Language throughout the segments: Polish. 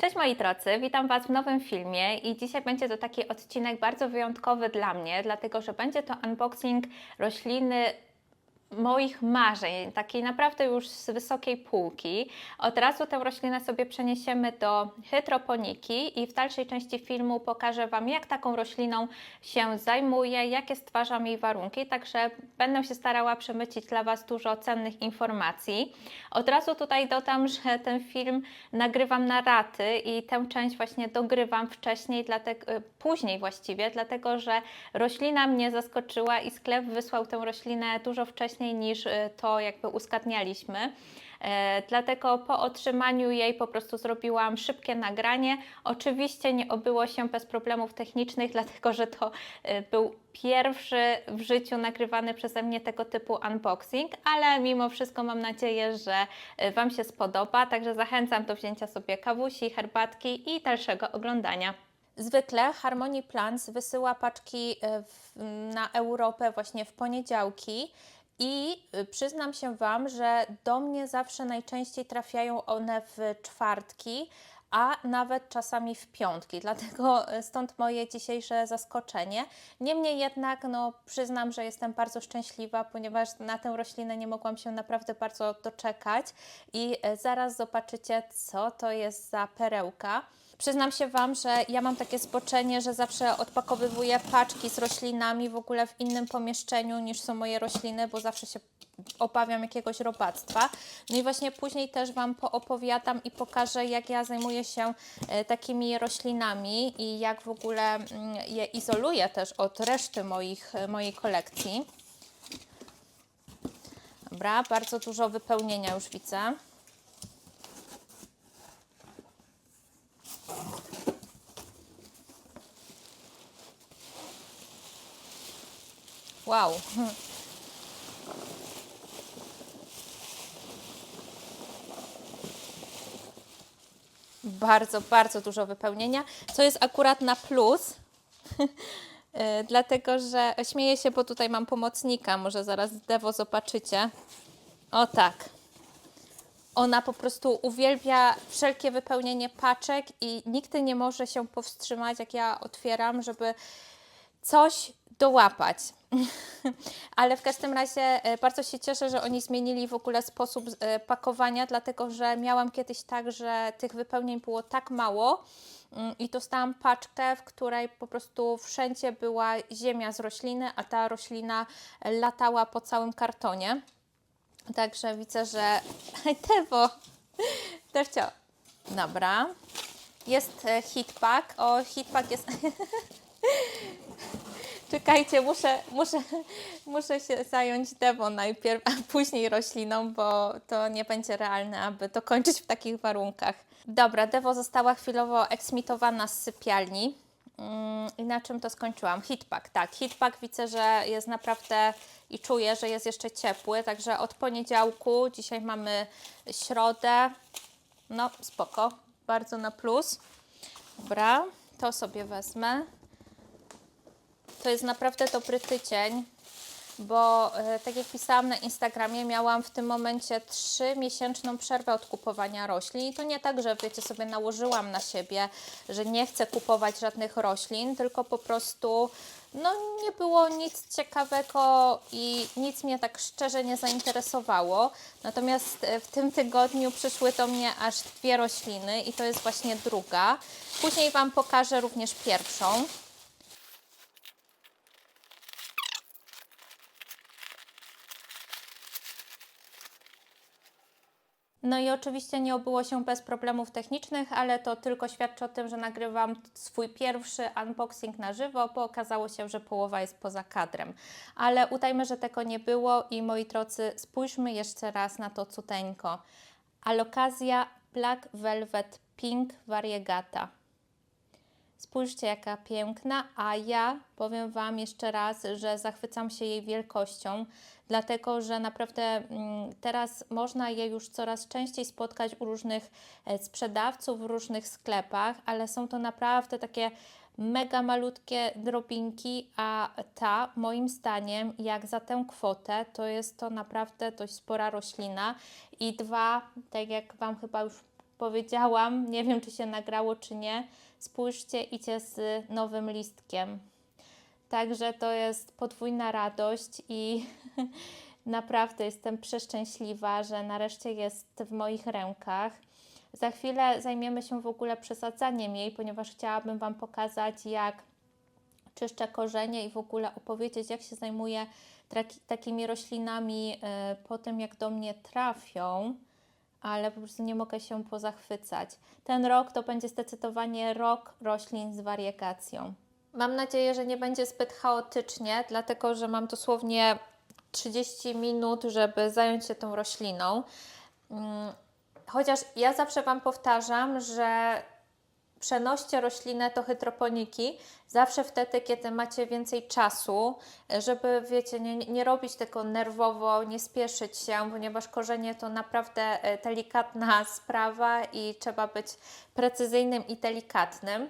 Cześć moi drodzy, witam Was w nowym filmie i dzisiaj będzie to taki odcinek bardzo wyjątkowy dla mnie, dlatego że będzie to unboxing rośliny moich marzeń, takiej naprawdę już z wysokiej półki. Od razu tę roślinę sobie przeniesiemy do hydroponiki i w dalszej części filmu pokażę Wam, jak taką rośliną się zajmuję, jakie stwarzam jej warunki, także będę się starała przemycić dla Was dużo cennych informacji. Od razu tutaj dodam, że ten film nagrywam na raty i tę część właśnie dogrywam wcześniej, dlatego, później właściwie, dlatego że roślina mnie zaskoczyła i sklep wysłał tę roślinę dużo wcześniej niż e, to jakby uskatnialiśmy. E, dlatego po otrzymaniu jej po prostu zrobiłam szybkie nagranie. Oczywiście nie obyło się bez problemów technicznych, dlatego że to e, był pierwszy w życiu nagrywany przeze mnie tego typu unboxing, ale mimo wszystko mam nadzieję, że Wam się spodoba. Także zachęcam do wzięcia sobie kawusi, herbatki i dalszego oglądania. Zwykle Harmony Plants wysyła paczki w, na Europę właśnie w poniedziałki. I y, przyznam się Wam, że do mnie zawsze najczęściej trafiają one w czwartki, a nawet czasami w piątki. Dlatego y, stąd moje dzisiejsze zaskoczenie. Niemniej jednak, no, przyznam, że jestem bardzo szczęśliwa, ponieważ na tę roślinę nie mogłam się naprawdę bardzo doczekać. I y, zaraz zobaczycie, co to jest za perełka. Przyznam się Wam, że ja mam takie zboczenie, że zawsze odpakowywuję paczki z roślinami w ogóle w innym pomieszczeniu niż są moje rośliny, bo zawsze się obawiam jakiegoś robactwa. No i właśnie później też Wam poopowiadam i pokażę, jak ja zajmuję się e, takimi roślinami i jak w ogóle mm, je izoluję też od reszty moich, e, mojej kolekcji. Dobra, bardzo dużo wypełnienia już widzę. Wow. Bardzo, bardzo dużo wypełnienia, co jest akurat na plus. Y, Dlatego, że śmieję się, bo tutaj mam pomocnika, może zaraz Dewo zobaczycie. O tak. Ona po prostu uwielbia wszelkie wypełnienie paczek i nigdy nie może się powstrzymać, jak ja otwieram, żeby coś dołapać. Ale w każdym razie e, bardzo się cieszę, że oni zmienili w ogóle sposób e, pakowania, dlatego że miałam kiedyś tak, że tych wypełnień było tak mało mm, i dostałam paczkę, w której po prostu wszędzie była ziemia z rośliny, a ta roślina latała po całym kartonie. Także widzę, że Tewo, Tercio, dobra. Jest e, hitpack. O, hitpack jest... Czekajcie, muszę, muszę, muszę się zająć Dewo najpierw, a później rośliną, bo to nie będzie realne, aby to kończyć w takich warunkach. Dobra, Dewo została chwilowo eksmitowana z sypialni. Mm, I na czym to skończyłam? Hitpack, tak. Hitpack widzę, że jest naprawdę i czuję, że jest jeszcze ciepły, także od poniedziałku, dzisiaj mamy środę, no spoko, bardzo na plus. Dobra, to sobie wezmę. To jest naprawdę dobry tydzień, bo e, tak jak pisałam na Instagramie, miałam w tym momencie 3-miesięczną przerwę od kupowania roślin. I to nie tak, że wiecie, sobie nałożyłam na siebie, że nie chcę kupować żadnych roślin, tylko po prostu no, nie było nic ciekawego i nic mnie tak szczerze nie zainteresowało. Natomiast e, w tym tygodniu przyszły do mnie aż dwie rośliny i to jest właśnie druga. Później Wam pokażę również pierwszą. No i oczywiście nie obyło się bez problemów technicznych, ale to tylko świadczy o tym, że nagrywam swój pierwszy unboxing na żywo, bo okazało się, że połowa jest poza kadrem. Ale udajmy, że tego nie było i moi drodzy, spójrzmy jeszcze raz na to cuteńko. Alokazja Black Velvet Pink Variegata. Spójrzcie, jaka piękna, a ja powiem Wam jeszcze raz, że zachwycam się jej wielkością, dlatego że naprawdę mm, teraz można je już coraz częściej spotkać u różnych e, sprzedawców w różnych sklepach, ale są to naprawdę takie mega malutkie drobinki, a ta moim zdaniem jak za tę kwotę to jest to naprawdę dość spora roślina i dwa, tak jak Wam chyba już powiedziałam, nie wiem czy się nagrało czy nie, spójrzcie, idzie z nowym listkiem. Także to jest podwójna radość i naprawdę jestem przeszczęśliwa, że nareszcie jest w moich rękach. Za chwilę zajmiemy się w ogóle przesadzaniem jej, ponieważ chciałabym Wam pokazać, jak czyszczę korzenie i w ogóle opowiedzieć, jak się zajmuję takimi roślinami y, po tym, jak do mnie trafią, ale po prostu nie mogę się pozachwycać. Ten rok to będzie zdecydowanie rok roślin z wariegacją. Mam nadzieję, że nie będzie zbyt chaotycznie, dlatego że mam dosłownie 30 minut, żeby zająć się tą rośliną. Mm, Chociaż ja zawsze Wam powtarzam, że przenoście roślinę do hydroponiki zawsze wtedy, kiedy macie więcej czasu, żeby, wiecie, nie, nie robić tego nerwowo, nie spieszyć się, ponieważ korzenie to naprawdę e, delikatna sprawa i trzeba być precyzyjnym i delikatnym.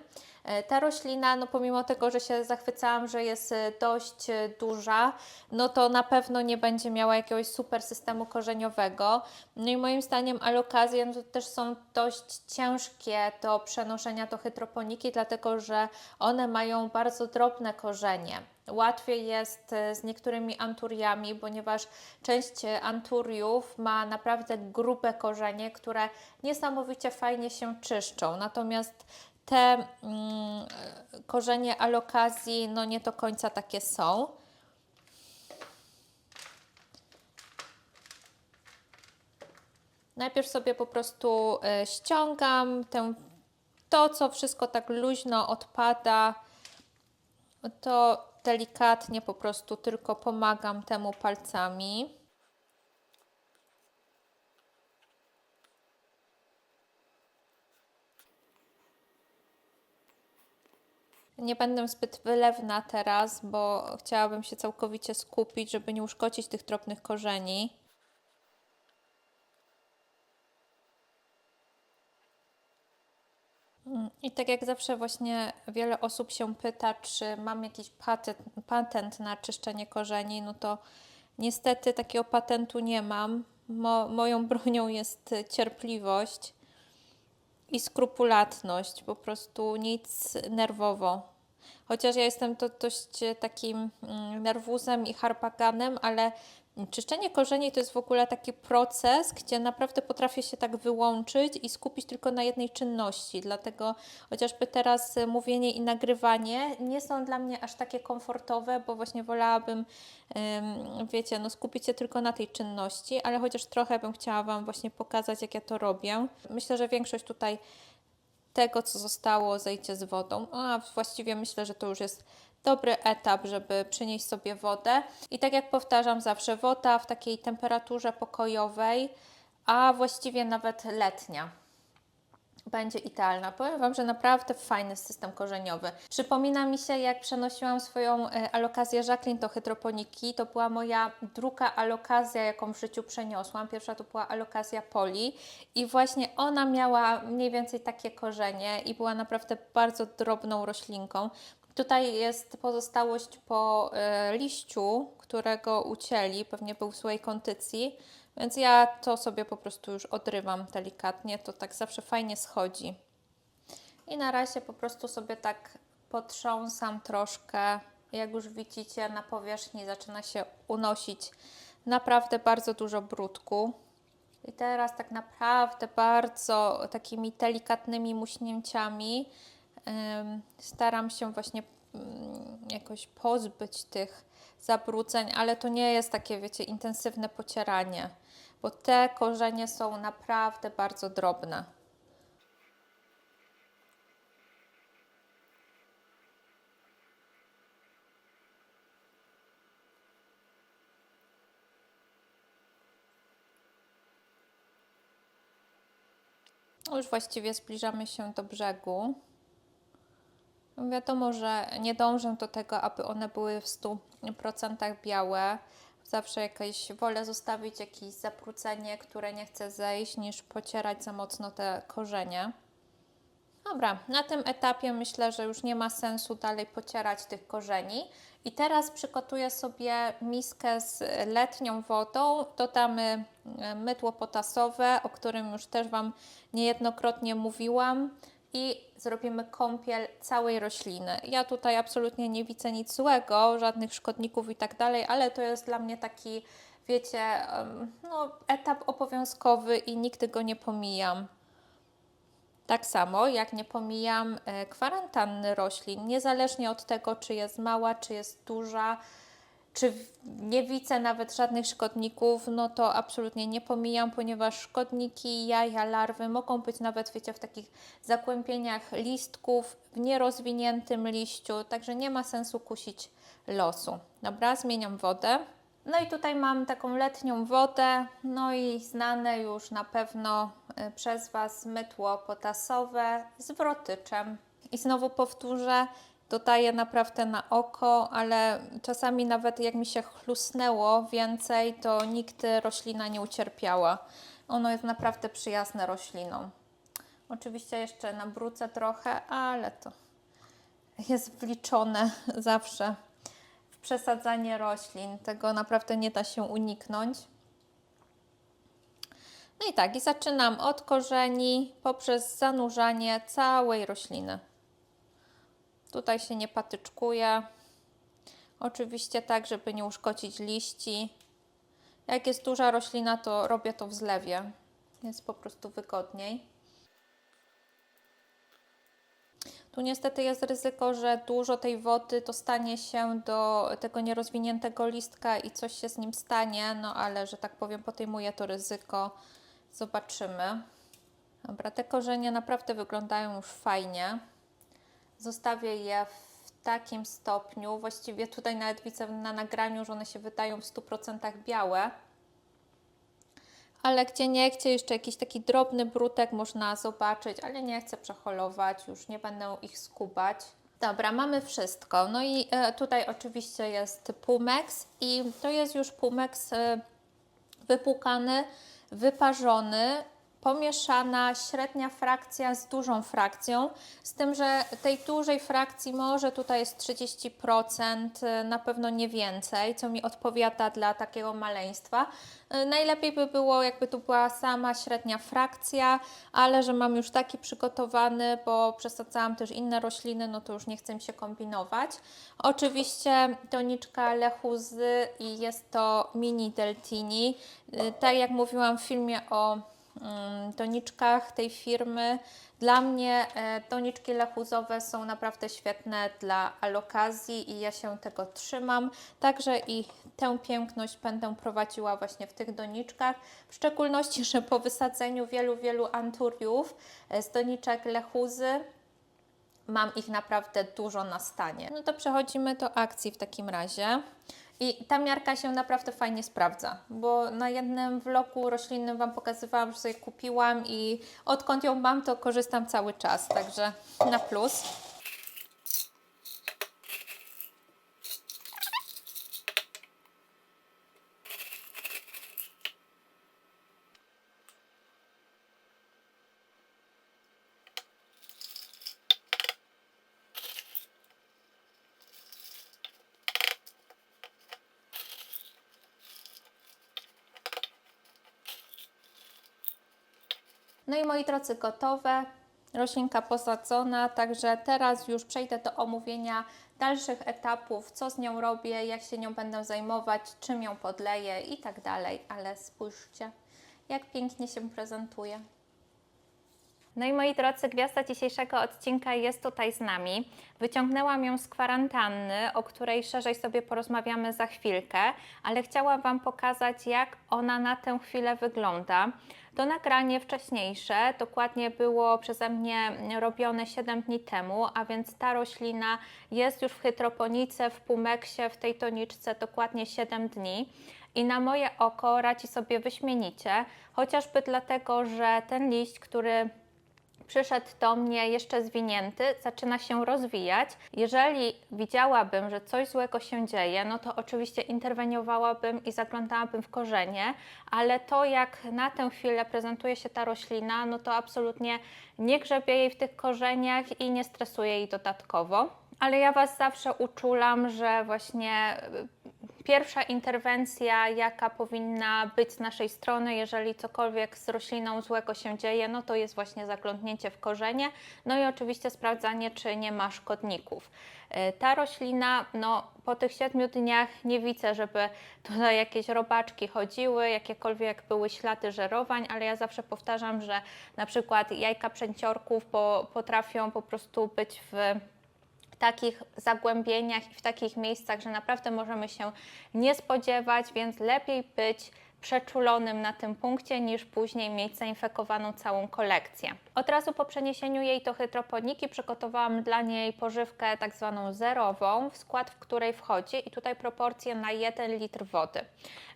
E, Ta roślina, no pomimo tego, że się zachwycałam, że jest e, dość e, duża, no to na pewno nie będzie miała jakiegoś super systemu korzeniowego. No i moim zdaniem alokazje no to też są dość ciężkie do przenoszenia do hydroponiki, dlatego że one mają bardzo drobne korzenie. Łatwiej jest z niektórymi anturiami, ponieważ część anturiów ma naprawdę grube korzenie, które niesamowicie fajnie się czyszczą. Natomiast te mm, korzenie alokazji no nie do końca takie są. Najpierw sobie po prostu e, ściągam tę, to, co wszystko tak luźno odpada, to delikatnie po prostu tylko pomagam temu palcami. Nie będę zbyt wylewna teraz, bo chciałabym się całkowicie skupić, żeby nie uszkodzić tych drobnych korzeni. Mm, I tak jak zawsze właśnie wiele osób się pyta, czy mam jakiś patent, patent na czyszczenie korzeni, no to niestety takiego patentu nie mam. Mo, moją bronią jest cierpliwość i skrupulatność, po prostu nic nerwowo. Chociaż ja jestem to dość takim mm, nerwuzem i harpaganem, ale czyszczenie korzeni to jest w ogóle taki proces, gdzie naprawdę potrafię się tak wyłączyć i skupić tylko na jednej czynności. Dlatego chociażby teraz y, mówienie i nagrywanie nie są dla mnie aż takie komfortowe, bo właśnie wolałabym, ym, wiecie, no skupić się tylko na tej czynności, ale chociaż trochę bym chciała Wam właśnie pokazać, jak ja to robię. Myślę, że większość tutaj tego, co zostało, zejdzie z wodą. A właściwie myślę, że to już jest dobry etap, żeby przynieść sobie wodę. I tak jak powtarzam zawsze, woda w takiej temperaturze pokojowej, a właściwie nawet letnia. Będzie idealna. Powiem Wam, że naprawdę fajny system korzeniowy. Przypomina mi się, jak przenosiłam swoją e, alokazję Jacqueline do hydroponiki. To była moja druga alokazja, jaką w życiu przeniosłam. Pierwsza to była alokazja Poli i właśnie ona miała mniej więcej takie korzenie i była naprawdę bardzo drobną roślinką. Tutaj jest pozostałość po e, liściu, którego ucięli, pewnie był w złej kondycji, więc ja to sobie po prostu już odrywam delikatnie, to tak zawsze fajnie schodzi. I na razie po prostu sobie tak potrząsam troszkę. Jak już widzicie, na powierzchni zaczyna się unosić naprawdę bardzo dużo brudku. I teraz tak naprawdę bardzo takimi delikatnymi muśnięciami staram się właśnie mm, jakoś pozbyć tych zabrudzeń, ale to nie jest takie, wiecie, intensywne pocieranie, bo te korzenie są naprawdę bardzo drobne. Już właściwie zbliżamy się do brzegu. Wiadomo, że nie dążę do tego, aby one były w 100% białe. Zawsze jakieś wolę zostawić jakieś zabrudzenie, które nie chcę zejść, niż pocierać za mocno te korzenie. Dobra, na tym etapie myślę, że już nie ma sensu dalej pocierać tych korzeni. I teraz przygotuję sobie miskę z letnią wodą. Dodamy e, mydło potasowe, o którym już też Wam niejednokrotnie mówiłam. I zrobimy kąpiel całej rośliny. Ja tutaj absolutnie nie widzę nic złego, żadnych szkodników i tak dalej, ale to jest dla mnie taki, wiecie, no, etap obowiązkowy i nigdy go nie pomijam. Tak samo jak nie pomijam e, kwarantanny roślin, niezależnie od tego, czy jest mała, czy jest duża, czy nie widzę nawet żadnych szkodników, no to absolutnie nie pomijam, ponieważ szkodniki, jaja, larwy mogą być nawet, wiecie, w takich zakłębieniach listków, w nierozwiniętym liściu, także nie ma sensu kusić losu. Dobra, zmieniam wodę. No i tutaj mam taką letnią wodę, no i znane już na pewno y, przez Was mydło potasowe z wrotyczem. I znowu powtórzę, dodaję naprawdę na oko, ale czasami nawet jak mi się chlusnęło więcej, to nigdy roślina nie ucierpiała. Ono jest naprawdę przyjazne rośliną. Oczywiście jeszcze nabrócę trochę, ale to jest wliczone zawsze w przesadzanie roślin. Tego naprawdę nie da się uniknąć. No i tak, i zaczynam od korzeni poprzez zanurzanie całej rośliny. Tutaj się nie patyczkuję. Oczywiście tak, żeby nie uszkodzić liści. Jak jest duża roślina, to robię to w zlewie. Jest po prostu wygodniej. Tu niestety jest ryzyko, że dużo tej wody dostanie się do tego nierozwiniętego listka i coś się z nim stanie, no ale że tak powiem, podejmuję to ryzyko. Zobaczymy. Dobra, te korzenie naprawdę wyglądają już fajnie. Zostawię je w takim stopniu, właściwie tutaj nawet widzę na nagraniu, że one się wydają w 100% białe. Ale gdzie nie chce, jeszcze jakiś taki drobny brutek można zobaczyć, ale nie chcę przeholować, już nie będę ich skubać. Dobra, mamy wszystko. No i e, tutaj oczywiście jest Pumex i to jest już Pumex e, wypłukany, wyparzony, pomieszana średnia frakcja z dużą frakcją, z tym, że tej dużej frakcji może tutaj jest 30%, y, na pewno nie więcej, co mi odpowiada dla takiego maleństwa. Y, Najlepiej by było, jakby tu była sama średnia frakcja, ale że mam już taki przygotowany, bo przesadzałam też inne rośliny, no to już nie chcę się kombinować. Oczywiście toniczka Lechuzy i jest to mini Deltini. Y, Tak jak mówiłam w filmie o toniczkach tej firmy. Dla mnie e, toniczki lechuzowe są naprawdę świetne dla alokazji i ja się tego trzymam. Także i tę piękność będę prowadziła właśnie w tych doniczkach. W szczególności, że po wysadzeniu wielu, wielu anturiów e, z doniczek lechuzy Mam ich naprawdę dużo na stanie. No to przechodzimy do akcji w takim razie. I ta miarka się naprawdę fajnie sprawdza, bo na jednym vlogu roślinnym Wam pokazywałam, że sobie kupiłam i odkąd ją mam, to korzystam cały czas, także na plus. No i moi drodzy, gotowe. Roślinka posadzona, także teraz już przejdę do omówienia dalszych etapów, co z nią robię, jak się nią będę zajmować, czym ją podleję i tak dalej. Ale spójrzcie, jak pięknie się prezentuje. No i moi drodzy, gwiazda dzisiejszego odcinka jest tutaj z nami. Wyciągnęłam ją z kwarantanny, o której szerzej sobie porozmawiamy za chwilkę, ale chciałam Wam pokazać, jak ona na tę chwilę wygląda. To nagranie wcześniejsze dokładnie było przeze mnie robione 7 dni temu, a więc ta roślina jest już w hydroponice, w pumeksie, w tej toniczce dokładnie 7 dni i na moje oko radzi sobie wyśmienicie, chociażby dlatego, że ten liść, który przyszedł do mnie jeszcze zwinięty, zaczyna się rozwijać. Jeżeli widziałabym, że coś złego się dzieje, no to oczywiście interweniowałabym i zaglądałabym w korzenie, ale to jak na tę chwilę prezentuje się ta roślina, no to absolutnie nie grzebię jej w tych korzeniach i nie stresuję jej dodatkowo. Ale ja Was zawsze uczulam, że właśnie y, pierwsza interwencja, jaka powinna być z naszej strony, jeżeli cokolwiek z rośliną złego się dzieje, no to jest właśnie zaglądnięcie w korzenie, no i oczywiście sprawdzanie, czy nie ma szkodników. Y, Ta roślina, no po tych siedmiu dniach nie widzę, żeby tutaj jakieś robaczki chodziły, jakiekolwiek były ślady żerowań, ale ja zawsze powtarzam, że na przykład jajka przęciorków po, potrafią po prostu być w takich zagłębieniach i w takich miejscach, że naprawdę możemy się nie spodziewać, więc lepiej być przeczulonym na tym punkcie, niż później mieć zainfekowaną całą kolekcję. Od razu po przeniesieniu jej do hydroponiki przygotowałam dla niej pożywkę tak zwaną zerową, w skład w której wchodzi i tutaj proporcje na 1 litr wody.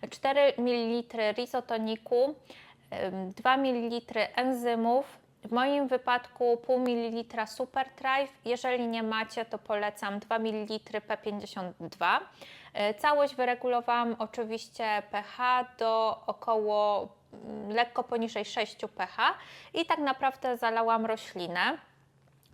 4 ml risotoniku, ym, 2 ml enzymów, w moim wypadku pół mililitra Super Thrive. Jeżeli nie macie, to polecam 2 ml P52. E, Całość wyregulowałam oczywiście pH do około mm, lekko poniżej 6 pH i tak naprawdę zalałam roślinę.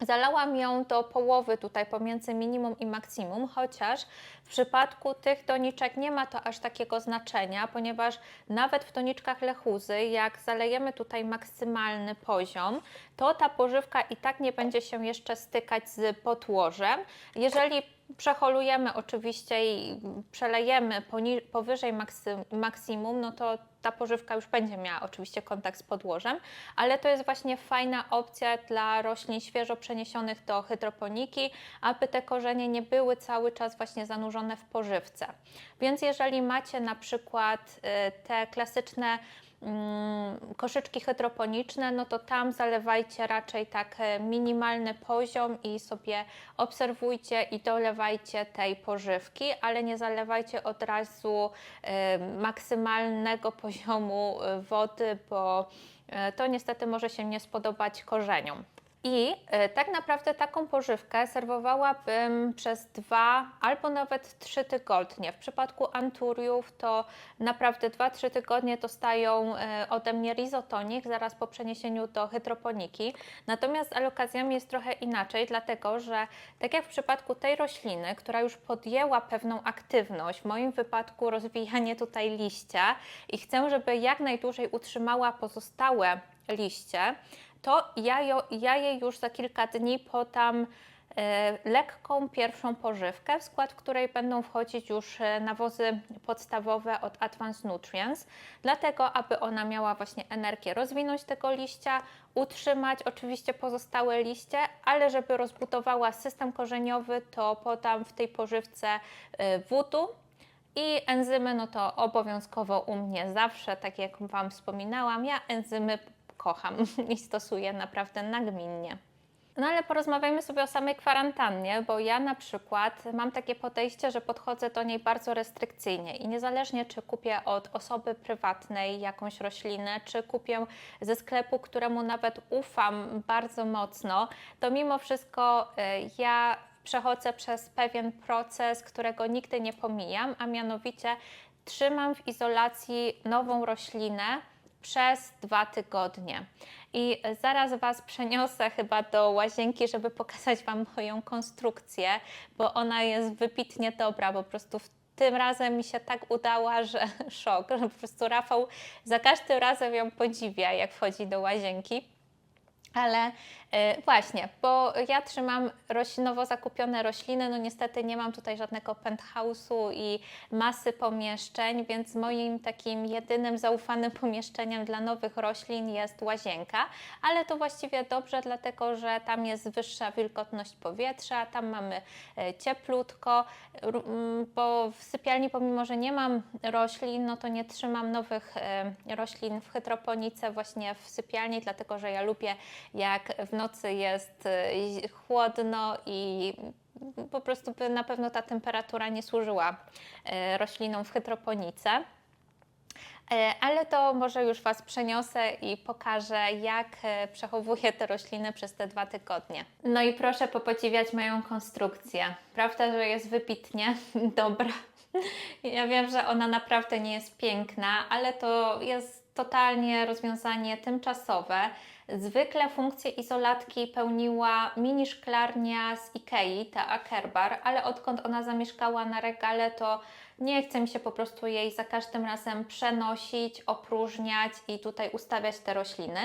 Zalałam ją do połowy tutaj pomiędzy minimum i maksimum, chociaż w przypadku tych doniczek nie ma to aż takiego znaczenia, ponieważ nawet w doniczkach lechuzy, jak zalejemy tutaj maksymalny poziom, to ta pożywka i tak nie będzie się jeszcze stykać z podłożem. Jeżeli przeholujemy oczywiście i przelejemy poni- powyżej maksy- maksimum, no to ta pożywka już będzie miała oczywiście kontakt z podłożem, ale to jest właśnie fajna opcja dla roślin świeżo przeniesionych do hydroponiki, aby te korzenie nie były cały czas właśnie zanurzone w pożywce. Więc jeżeli macie na przykład y, te klasyczne koszyczki hydroponiczne, no to tam zalewajcie raczej tak e, minimalny poziom i sobie obserwujcie i dolewajcie tej pożywki, ale nie zalewajcie od razu e, maksymalnego poziomu e, wody, bo to niestety może się nie spodobać korzeniom. I e, tak naprawdę taką pożywkę serwowałabym przez dwa albo nawet trzy tygodnie. W przypadku anturiów to naprawdę 2-3 tygodnie dostają e, ode mnie rizotonik zaraz po przeniesieniu do hydroponiki. Natomiast z alokazjami jest trochę inaczej, dlatego że tak jak w przypadku tej rośliny, która już podjęła pewną aktywność, w moim wypadku rozwijanie tutaj liścia i chcę, żeby jak najdłużej utrzymała pozostałe liście, to ja, jo, ja jej już za kilka dni podam e, lekką pierwszą pożywkę, w skład której będą wchodzić już e, nawozy podstawowe od Advanced Nutrients, dlatego aby ona miała właśnie energię rozwinąć tego liścia, utrzymać oczywiście pozostałe liście, ale żeby rozbudowała system korzeniowy, to podam w tej pożywce e, wudu, i enzymy, no to obowiązkowo u mnie zawsze, tak jak Wam wspominałam, ja enzymy kocham i stosuję naprawdę nagminnie. No ale porozmawiajmy sobie o samej kwarantannie, bo ja na przykład mam takie podejście, że podchodzę do niej bardzo restrykcyjnie i niezależnie czy kupię od osoby prywatnej jakąś roślinę, czy kupię ze sklepu, któremu nawet ufam bardzo mocno, to mimo wszystko y, ja przechodzę przez pewien proces, którego nigdy nie pomijam, a mianowicie trzymam w izolacji nową roślinę przez dwa tygodnie. I zaraz Was przeniosę chyba do łazienki, żeby pokazać Wam moją konstrukcję, bo ona jest wybitnie dobra, po prostu w tym razem mi się tak udała, że szok. Po prostu Rafał za każdym razem ją podziwia, jak wchodzi do łazienki. Ale właśnie, bo ja trzymam roślinowo zakupione rośliny, no niestety nie mam tutaj żadnego penthouse'u i masy pomieszczeń, więc moim takim jedynym zaufanym pomieszczeniem dla nowych roślin jest łazienka, ale to właściwie dobrze, dlatego że tam jest wyższa wilgotność powietrza, tam mamy y, cieplutko, mm, bo w sypialni pomimo, że nie mam roślin, no to nie trzymam nowych y, roślin w hydroponice właśnie w sypialni, dlatego że ja lubię jak w nocy jest y, chłodno i po prostu by na pewno ta temperatura nie służyła y, roślinom w hydroponice. E, Ale to może już Was przeniosę i pokażę, jak e, przechowuję te rośliny przez te dwa tygodnie. No i proszę popodziwiać moją konstrukcję. Prawda, że jest wybitnie dobra. Ja wiem, że ona naprawdę nie jest piękna, ale to jest totalnie rozwiązanie tymczasowe. Zwykle funkcję izolatki pełniła mini szklarnia z Ikei, ta Akerbar, ale odkąd ona zamieszkała na regale, to nie chce mi się po prostu jej za każdym razem przenosić, opróżniać i tutaj ustawiać te rośliny.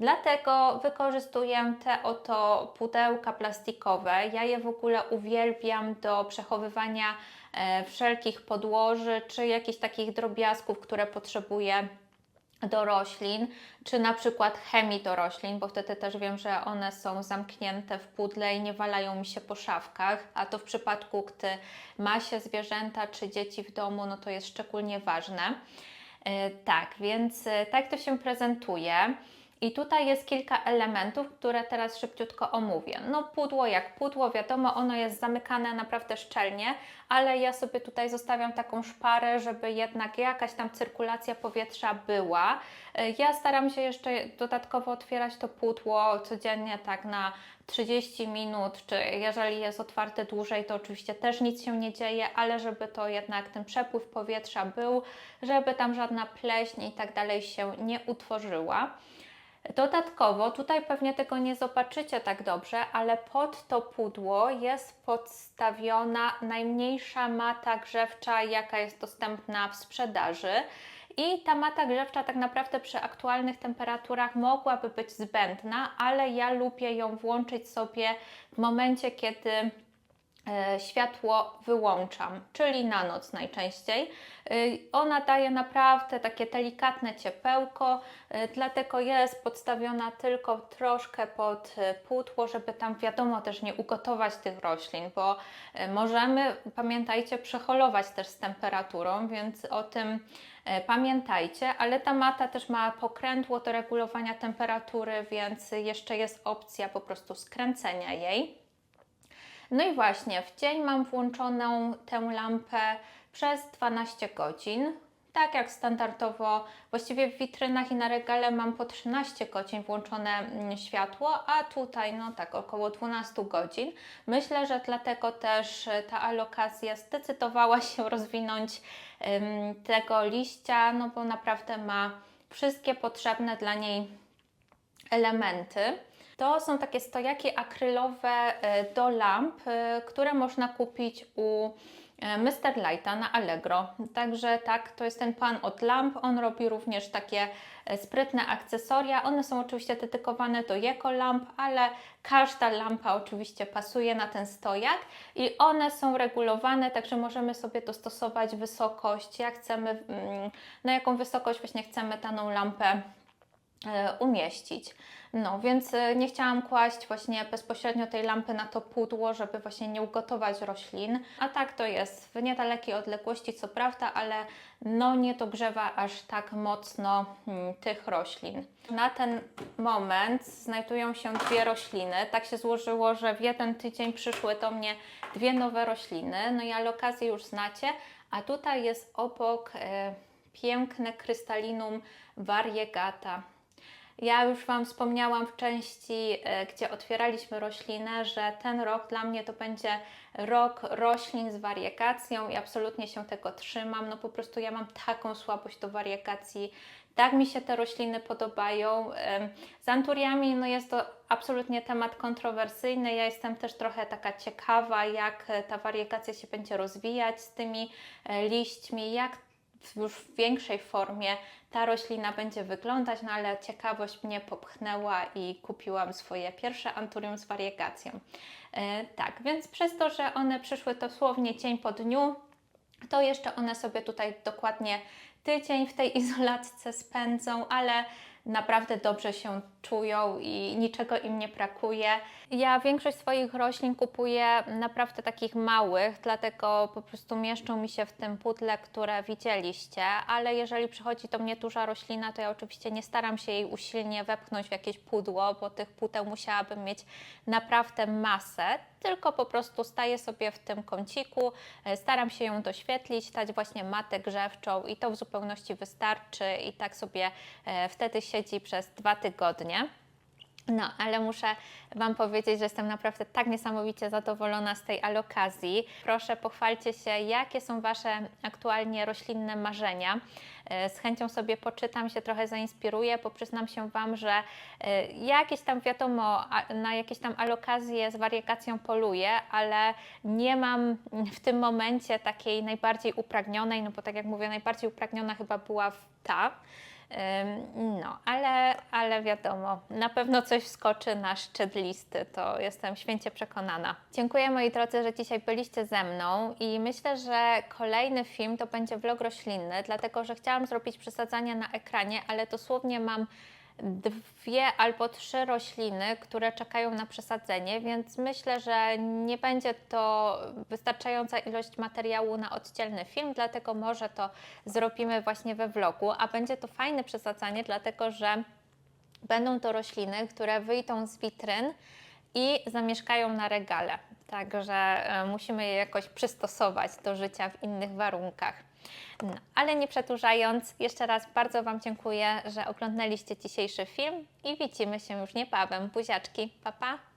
Dlatego wykorzystuję te oto pudełka plastikowe. Ja je w ogóle uwielbiam do przechowywania e, wszelkich podłoży czy jakichś takich drobiazgów, które potrzebuję do roślin, czy na przykład chemii do roślin, bo wtedy też wiem, że one są zamknięte w pudle i nie walają mi się po szafkach, a to w przypadku, gdy ma się zwierzęta czy dzieci w domu, no to jest szczególnie ważne. E, Tak, więc e, tak to się prezentuje. I tutaj jest kilka elementów, które teraz szybciutko omówię. No pudło jak pudło, wiadomo, ono jest zamykane naprawdę szczelnie, ale ja sobie tutaj zostawiam taką szparę, żeby jednak jakaś tam cyrkulacja powietrza była. E, Ja staram się jeszcze dodatkowo otwierać to pudło codziennie tak na 30 minut, czy jeżeli jest otwarte dłużej, to oczywiście też nic się nie dzieje, ale żeby to jednak ten przepływ powietrza był, żeby tam żadna pleśń i tak dalej się nie utworzyła. Dodatkowo, tutaj pewnie tego nie zobaczycie tak dobrze, ale pod to pudło jest podstawiona najmniejsza mata grzewcza, jaka jest dostępna w sprzedaży. I ta mata grzewcza tak naprawdę przy aktualnych temperaturach mogłaby być zbędna, ale ja lubię ją włączyć sobie w momencie, kiedy światło wyłączam, czyli na noc najczęściej. Y, Ona daje naprawdę takie delikatne ciepełko, y, dlatego jest podstawiona tylko troszkę pod płótło, żeby tam wiadomo też nie ugotować tych roślin, bo możemy, pamiętajcie, przeholować też z temperaturą, więc o tym pamiętajcie, ale ta mata też ma pokrętło do regulowania temperatury, więc jeszcze jest opcja po prostu skręcenia jej. No i właśnie, w dzień mam włączoną tę lampę przez 12 godzin. Tak jak standardowo, właściwie w witrynach i na regale mam po 13 godzin włączone mm, światło, a tutaj no tak około 12 godzin. Myślę, że dlatego też e, ta alokacja zdecydowała się rozwinąć em, tego liścia, no bo naprawdę ma wszystkie potrzebne dla niej elementy. To są takie stojaki akrylowe e, do lamp, e, które można kupić u e, Mr. Lighta na Allegro. Także tak, to jest ten pan od lamp. On robi również takie sprytne akcesoria. One są oczywiście dedykowane do jego lamp, ale każda lampa oczywiście pasuje na ten stojak i one są regulowane, także możemy sobie dostosować wysokość, jak chcemy, mm, na jaką wysokość właśnie chcemy daną lampę umieścić. No, więc e, nie chciałam kłaść właśnie bezpośrednio tej lampy na to pudło, żeby właśnie nie ugotować roślin. A tak to jest w niedalekiej odległości, co prawda, ale no nie dogrzewa aż tak mocno mm, tych roślin. Na ten moment znajdują się dwie rośliny. Tak się złożyło, że w jeden tydzień przyszły do mnie dwie nowe rośliny. No i alokację już znacie, a tutaj jest obok e, piękne krystalinum variegata. Ja już Wam wspomniałam w części, e, gdzie otwieraliśmy roślinę, że ten rok dla mnie to będzie rok roślin z wariegacją i absolutnie się tego trzymam. No po prostu ja mam taką słabość do wariekacji. Tak mi się te rośliny podobają. Z anturiami no jest to absolutnie temat kontrowersyjny. Ja jestem też trochę taka ciekawa, jak e, ta wariekacja się będzie rozwijać z tymi e, liśćmi, jak już w większej formie ta roślina będzie wyglądać, no ale ciekawość mnie popchnęła i kupiłam swoje pierwsze anturium z wariegacją. E, tak, więc przez to, że one przyszły dosłownie dzień po dniu, to jeszcze one sobie tutaj dokładnie tydzień w tej izolatce spędzą, ale naprawdę dobrze się czują i niczego im nie brakuje. Ja większość swoich roślin kupuję naprawdę takich małych, dlatego po prostu mieszczą mi się w tym pudle, które widzieliście, ale jeżeli przychodzi do mnie duża roślina, to ja oczywiście nie staram się jej usilnie wepchnąć w jakieś pudło, bo tych pudeł musiałabym mieć naprawdę masę, tylko po prostu staję sobie w tym kąciku, e, staram się ją doświetlić, dać właśnie matę grzewczą i to w zupełności wystarczy i tak sobie e, wtedy siedzi przez dwa tygodnie. No, ale muszę Wam powiedzieć, że jestem naprawdę tak niesamowicie zadowolona z tej alokazji. Proszę, pochwalcie się, jakie są Wasze aktualnie roślinne marzenia. E, Z chęcią sobie poczytam, się trochę zainspiruję, bo się Wam, że e, jakieś tam wiadomo, na jakieś tam alokazje z wariegacją poluję, ale nie mam w tym momencie takiej najbardziej upragnionej, no bo tak jak mówię, najbardziej upragniona chyba była ta. No, ale, ale wiadomo, na pewno coś wskoczy na szczyt listy, to jestem święcie przekonana. Dziękuję moi drodzy, że dzisiaj byliście ze mną i myślę, że kolejny film to będzie vlog roślinny, dlatego że chciałam zrobić przesadzania na ekranie, ale dosłownie mam dwie albo trzy rośliny, które czekają na przesadzenie, więc myślę, że nie będzie to wystarczająca ilość materiału na oddzielny film, dlatego może to zrobimy właśnie we vlogu, a będzie to fajne przesadzanie, dlatego że będą to rośliny, które wyjdą z witryn i zamieszkają na regale. Także e, musimy je jakoś przystosować do życia w innych warunkach. No, ale nie przedłużając, jeszcze raz bardzo Wam dziękuję, że oglądaliście dzisiejszy film i widzimy się już niebawem. Buziaczki, pa pa!